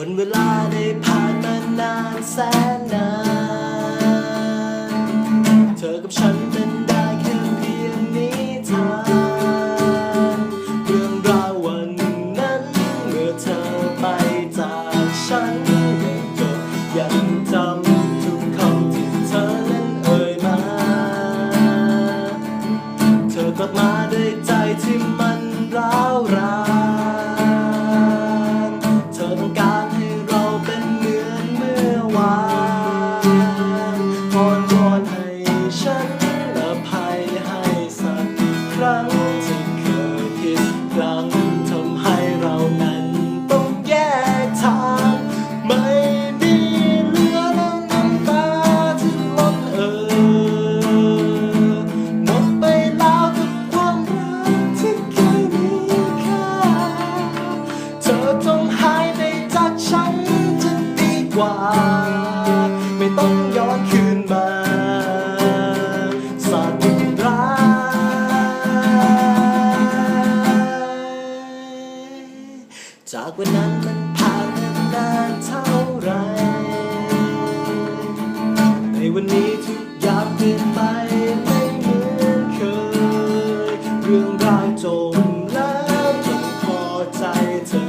วันเวลาได้ผ่านมานานแสนนาน ไม่ต้องย้อนคืนมาสาดุร้ายจากวันนั้นมันผ่านมานานเท่าไร ในวันนี้ทุกอย่างเปลี่ยนไปไม่เหมือนเคย เรื่องราวจบแล้วจนพอใจเธอ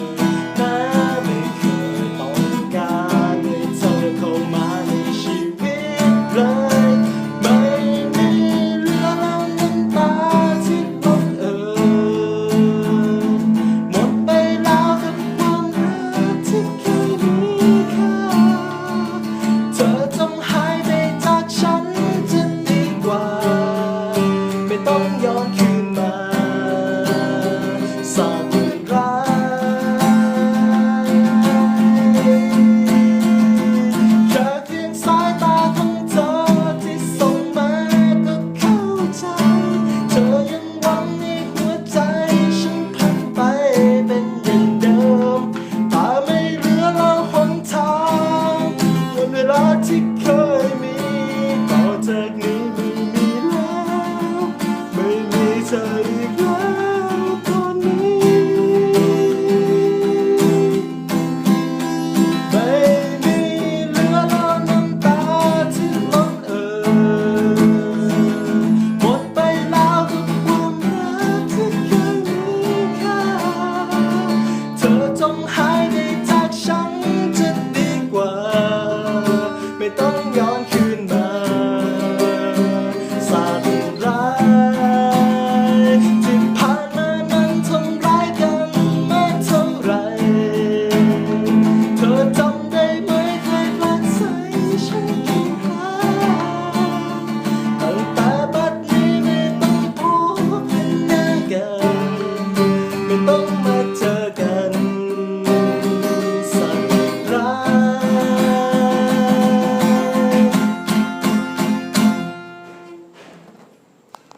Carigó